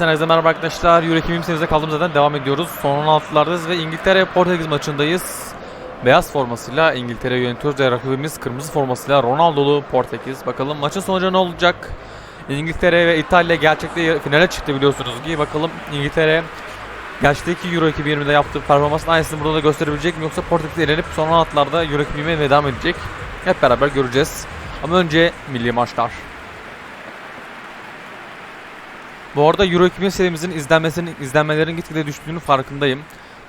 Hepsine herkese merhaba arkadaşlar. Euro 2028'de kaldığımız yerden devam ediyoruz. Son 16'lardayız ve İngiltere Portekiz maçındayız. Beyaz formasıyla İngiltere yönetiyoruz ve rakibimiz kırmızı formasıyla Ronaldo'lu Portekiz. Bakalım maçın sonucu ne olacak? İngiltere ve İtalya gerçekte finale çıktı biliyorsunuz ki. Bakalım İngiltere gerçekteki Euro 2020'de yaptığı performansın aynısını burada da gösterebilecek mi yoksa Portekiz elenip son 16'larda Euro 2020'ye veda mı edecek? Hep beraber göreceğiz. Ama önce milli maçlar. Bu arada Euro 2000 serimizin izlenmesinin izlenmelerin gitgide düştüğünün farkındayım.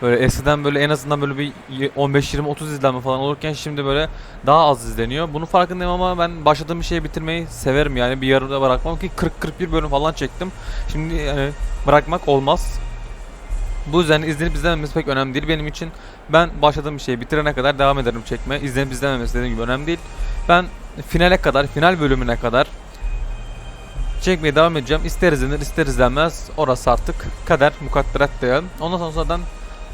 Böyle eskiden böyle en azından böyle bir 15-20-30 izlenme falan olurken şimdi böyle daha az izleniyor. Bunun farkındayım ama ben başladığım bir şeyi bitirmeyi severim yani bir yarıda bırakmam ki 40-41 bölüm falan çektim. Şimdi yani bırakmak olmaz. Bu yüzden izlenip izlememesi pek önemli değil benim için. Ben başladığım bir şeyi bitirene kadar devam ederim çekmeye. İzlenip izlememesi dediğim gibi önemli değil. Ben finale kadar, final bölümüne kadar çekmeye devam edeceğim. İster izlenir ister izlenmez. Orası artık kader mukadderat diyelim. Ondan sonra zaten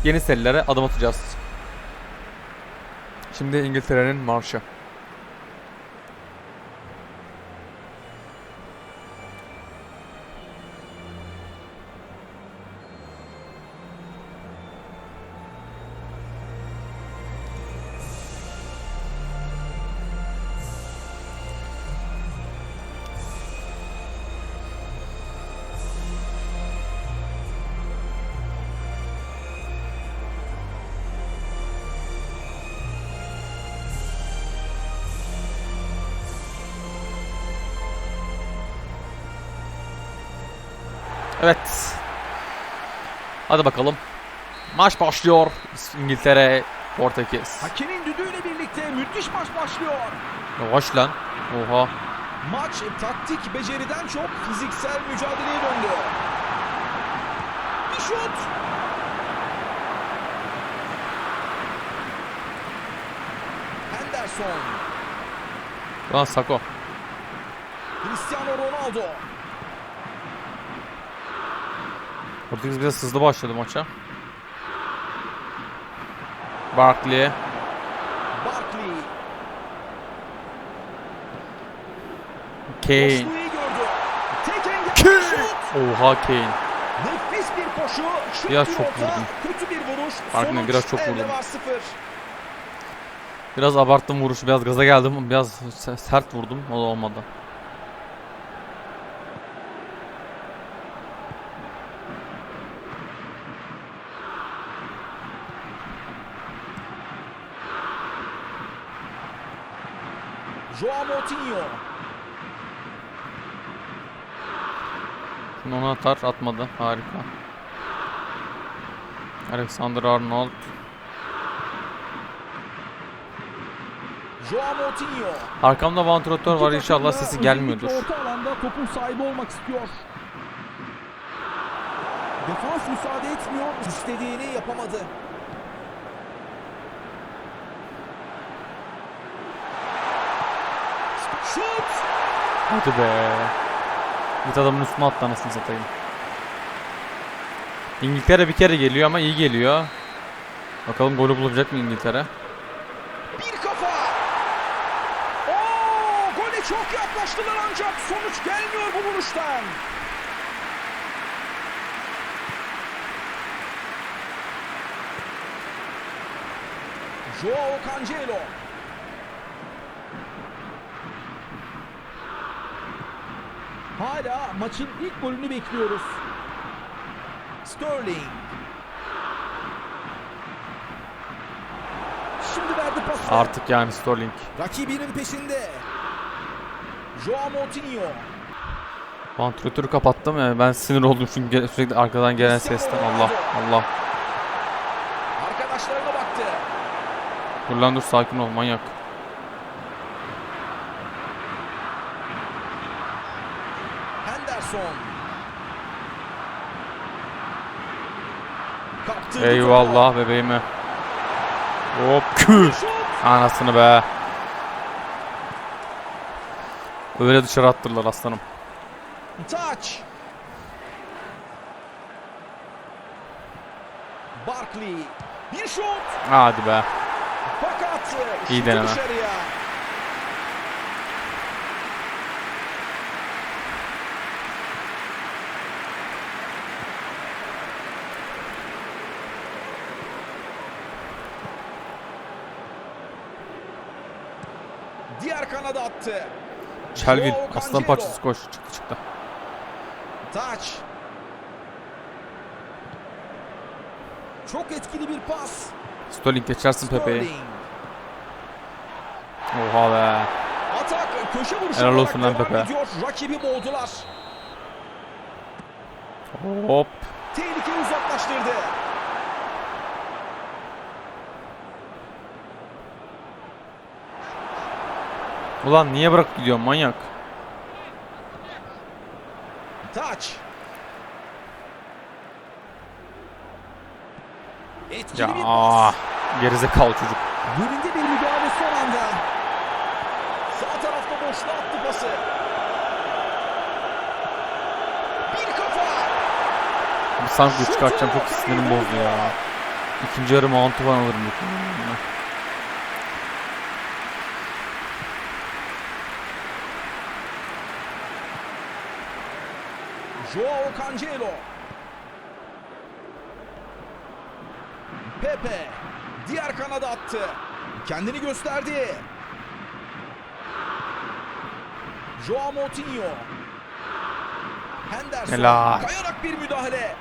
yeni serilere adım atacağız. Şimdi İngiltere'nin marşı. Evet. Hadi bakalım. Maç başlıyor. İngiltere, Portekiz. Hakemin düdüğüyle birlikte müthiş maç başlıyor. Yavaş lan. Oha. Maç taktik beceriden çok fiziksel mücadeleye döndü. Bir şut. Henderson. Lan Sako. Cristiano Ronaldo. Portekiz biraz hızlı başladı maça. Barkley. Barkley. Kane. Şut. Oha Kane. Nefis bir koşu. Şut Biraz bir çok vurdum. Kötü bir vuruş. Sonuç biraz çok vurdum. Biraz abarttım vuruşu. Biraz gaza geldim. Biraz se- sert vurdum. O da olmadı. Joao Moutinho. Şimdi onu atar. Atmadı. Harika. Alexander Arnold. Joao Moutinho. Arkamda vantilatör var. İnşallah sesi gelmiyordur. Orta alanda topun sahibi olmak istiyor. Defans müsaade etmiyor. İstediğini yapamadı. Şut! Hadi be. Bir adamın üstüne attı anasını satayım. İngiltere bir kere geliyor ama iyi geliyor. Bakalım golü bulacak mı İngiltere? Bir kafa! Oo, gole çok yaklaştılar ancak sonuç gelmiyor bu vuruştan. Joao Cancelo. Hala maçın ilk golünü bekliyoruz. Sterling. Şimdi verdi pası. Artık yani Sterling. Rakibinin peşinde. Joao Moutinho. Vantilatörü kapattım yani ben sinir oldum çünkü sürekli arkadan gelen sesten Allah Allah. Arkadaşlarına baktı. Dur lan dur sakin ol manyak. Henderson. Kaptırdı Eyvallah bebeğime. Hop kür. topu. Anasını be. Öyle dışarı attırdılar aslanım. Touch. Barkley. Bir şut. Hadi be. Fakat İyi deneme. dışarıya. Diğer kanada attı. Joao aslan parçası koş. Çıktı çıktı. Taç. Çok etkili bir pas. Sterling geçersin Pepe'yi. Oha be. Atak köşe vuruşu Helal olsun lan Pepe. ediyor. Rakibi boğdular. Hop. Tehlikeyi uzaklaştırdı. Ulan niye bırak gidiyor manyak. Taç. Etkili Ya bir ah, gerizekalı çocuk. Yerinde bir müdahale son anda. Sağ tarafta boşluğa attı pası. Bir kafa. Sanki çıkartacağım çok sinirim bozdu ya. İkinci yarı mount'u falan alırım. Joao Cancelo. Pepe. Diğer kanada attı. Kendini gösterdi. Joao Moutinho. Henderson. Helal. Kayarak bir müdahale.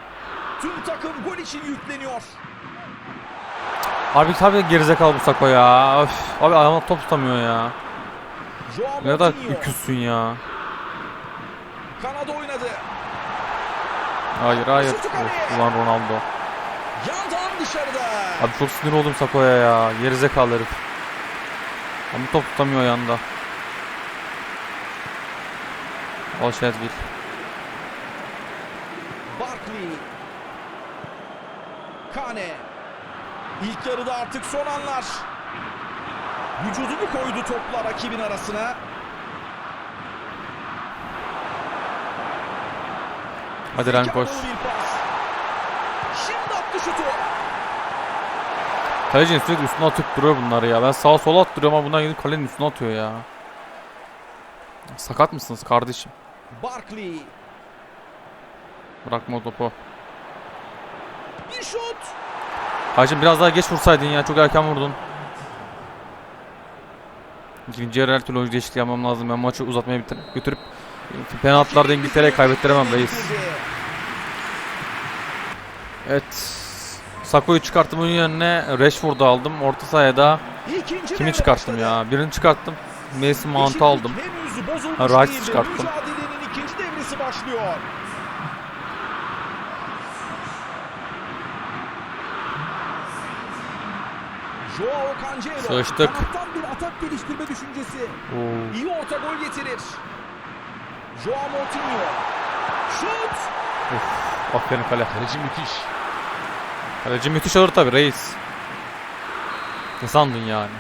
Tüm takım gol için yükleniyor. Abi tabii gerizekalı bu Sako ya. Öf. Abi ayağına top tutamıyor ya. Joao Ne kadar öküzsün ya. Kanada oynadı. Hayır hayır. Of, ulan Ronaldo. Yandan dışarıda. Abi çok sinir oldum Sako'ya ya. Gerizekalı herif. Ama top tutamıyor ayağında. Al Shadwell. Barkley. Kane. İlk yarıda artık son anlar. Vücudunu koydu topla rakibin arasına. Hadi attı şutu. Kalecinin sürekli üstüne atıp duruyor bunları ya. Ben sağa sola attırıyorum ama bunlar gidip kalenin üstüne atıyor ya. Sakat mısınız kardeşim? Barkley. Bırakma o topu. Bir şut. Hacım biraz daha geç vursaydın ya. Çok erken vurdun. İkinci yarı her türlü oyuncu değişikliği yapmam lazım. Ben maçı uzatmaya bitir- götürüp penaltılarda İngiltere'ye kaybettiremem reis. Evet. Sako'yu çıkarttım onun yerine Rashford'u aldım. Orta sahaya da İkinci kimi çıkarttım ya? Birini çıkarttım. Mason Mount'u aldım. Rice çıkarttım. Joao Cancelo. Sıçtık. Bir atak geliştirme düşüncesi. Oo. İyi orta gol getirir. Joao Moutinho. Şut. Of, aferin kale. Kaleci müthiş. Kaleci müthiş olur tabi reis. Ne sandın yani?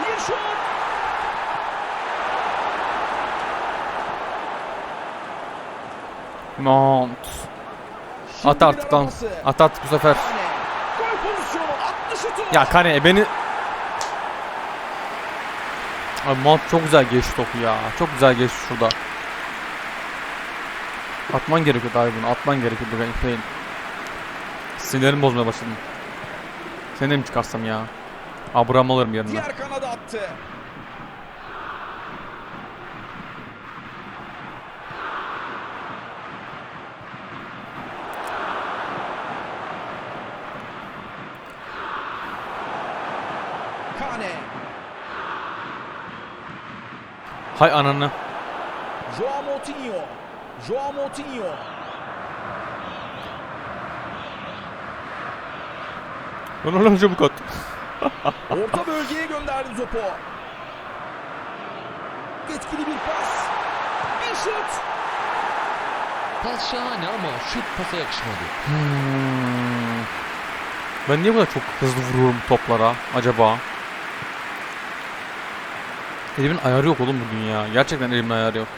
Bir şut. Mount. At artık lan. At artık bu sefer. Ya Kane e, beni... Abi Mount çok güzel geçti topu ya. Çok güzel geçti şurada. Atman gerekiyordu abi bunu. Atman gerekiyordu ben Kane. Sinirlerimi bozmaya başladım. Seni de mi çıkarsam ya? Abraham alırım yanına. Diğer kanada attı. Kane. Hay ananı. Joao Moutinho. Joao Moutinho. Lan lan çabuk at. Orta bölgeye gönderdi topu. Etkili bir pas. Bir şut. Pas şahane ama şut pasa yakışmadı. Hmm. Ben niye bu kadar çok hızlı vuruyorum toplara acaba? Elimin ayarı yok oğlum bugün ya. Gerçekten elimin ayarı yok.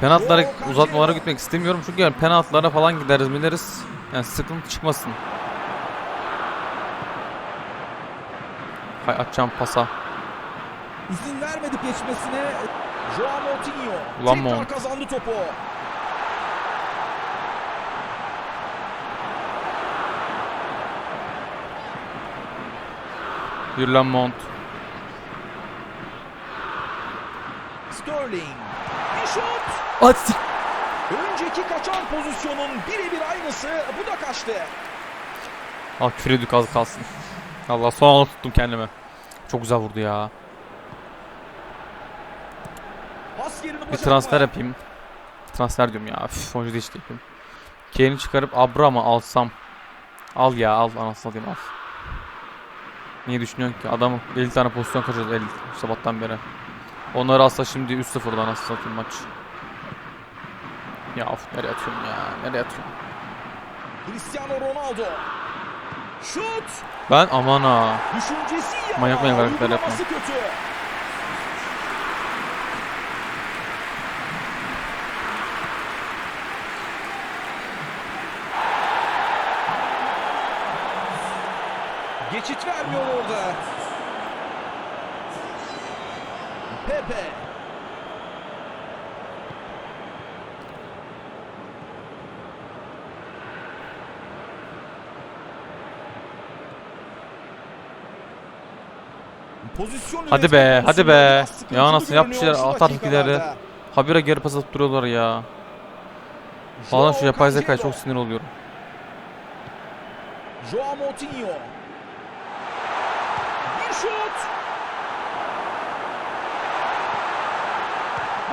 Penaltılara, uzatmalara gitmek istemiyorum çünkü yani penaltılara falan gideriz biliriz. Yani sıkıntı çıkmasın. Hay atacağım pasa. İzin vermedi geçmesine. Joao Moutinho. Ulan Tekrar Mount. kazandı topu. Yürü lan Mount. Sterling. Bir şut. Hadi. Önceki kaçan pozisyonun birebir aynısı. Bu da kaçtı. Ah ediyorduk az kalsın. Allah son anda tuttum kendimi. Çok güzel vurdu ya. Bir transfer yapayım. Transfer diyorum ya. Üf, oyuncu değişikliği yapayım. Kane'i çıkarıp Abraham'ı alsam. Al ya al anasını satayım al. Niye düşünüyorsun ki? Adamı 50 tane pozisyon kaçırdı 50 sabahtan beri. Onları alsa şimdi 3-0'dan anasını satayım maç. Ya of nereye atıyorum ya? Nereye atıyorum? Cristiano Ronaldo. Şut. Ben aman ha. Manyak manyak hareketler Uygulaması Pepe. Pozisyon Hadi be, hadi be. Ya nasıl yap bir şeyler, şu at artık dakikalarda. ileri. Habire geri pas atıp duruyorlar ya. Falan şu yapay zekaya çok sinir oluyorum. Joao Moutinho. Bir şut.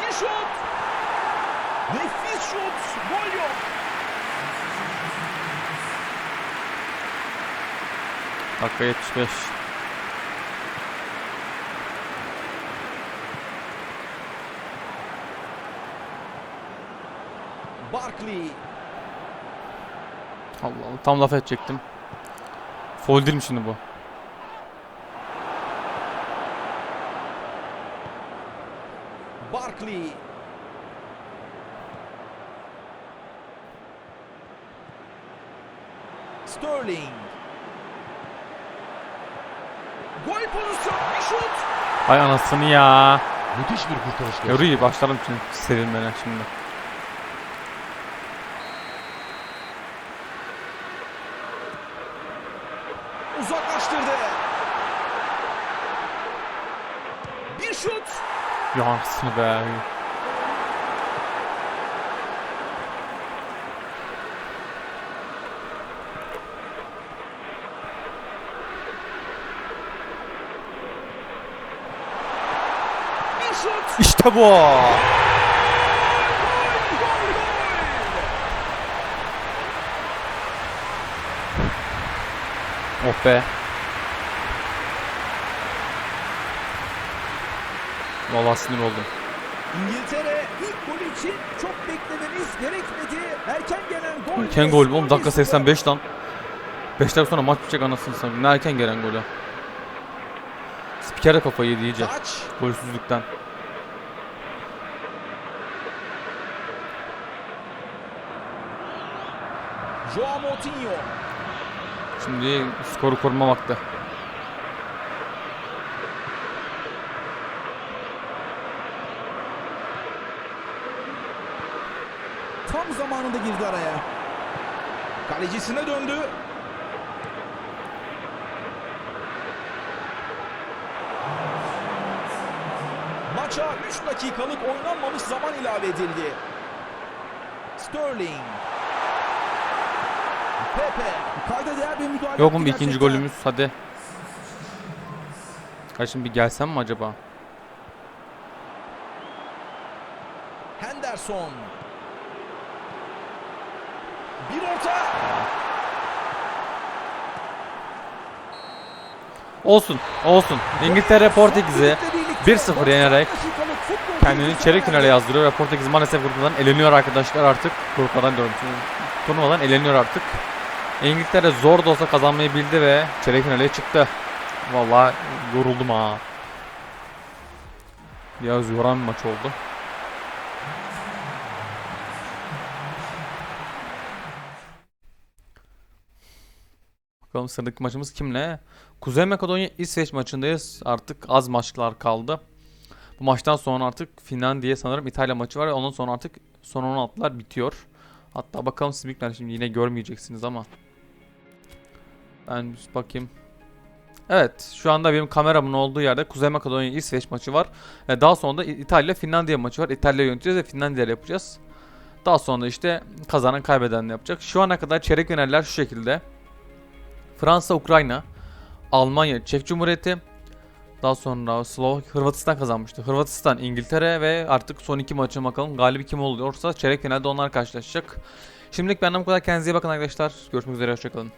Bir şut. Nefis şut. Gol yok. Dakika 75. Barkley. Allah Allah tam laf edecektim. Foul değil mi şimdi bu? Barkley. Sterling. Gol pozisyonu. Bir şut. Ay anasını ya. Müthiş bir kurtarış. Yoruyu başlarım şimdi sevilmene şimdi. Uzaklaştırdı. Bir şut. Ya anasını be. Bir şut. İşte bu. Gol, gol. Oh be. Vallahi sinir oldum. İngiltere ilk golü için çok beklememiz gerekmedi. Erken gelen gol. Erken gol. Oğlum dakika 85 lan. 5 dakika sonra maç bitecek anasını satayım. Ne erken gelen golü. Spiker de kafayı yedi iyice. Golsüzlükten. Joao Moutinho. Şimdi skoru koruma vakti. Tam zamanında girdi araya. Kalecisine döndü. Maça 3 dakikalık oynanmamış zaman ilave edildi. Sterling. Pepe. Kayda değer bir müdahale Yok mu yaptı bir ikinci golümüz? Hadi. Kardeşim bir gelsem mi acaba? Henderson. Bir orta. Olsun, olsun. İngiltere Portekiz'i 1-0 yenerek kendini çeyrek finale yazdırıyor ve Portekiz maalesef gruptan eleniyor arkadaşlar artık. Gruptan diyorum. Turnuvadan eleniyor artık. İngiltere zor da olsa kazanmayı bildi ve çeyrek finale çıktı. Vallahi yoruldum ha. Biraz yoran bir maç oldu. Bakalım sıradaki maçımız kimle? Kuzey Makedonya İsveç maçındayız. Artık az maçlar kaldı. Bu maçtan sonra artık Finlandiya sanırım İtalya maçı var ve ondan sonra artık son 16'lar bitiyor. Hatta bakalım büyükler şimdi yine görmeyeceksiniz ama. Ben bakayım. Evet şu anda benim kameramın olduğu yerde Kuzey Makedonya İsveç maçı var. E, daha sonra da İtalya Finlandiya maçı var. İtalya yöneteceğiz ve Finlandiya yapacağız. Daha sonra işte kazanan kaybeden yapacak. Şu ana kadar çeyrek finaller şu şekilde. Fransa, Ukrayna, Almanya, Çek Cumhuriyeti, daha sonra Slovak, Hırvatistan kazanmıştı. Hırvatistan, İngiltere ve artık son iki maçına bakalım. Galibi kim oluyorsa çeyrek finalde onlar karşılaşacak. Şimdilik benden bu kadar. Kendinize iyi bakın arkadaşlar. Görüşmek üzere. Hoşçakalın.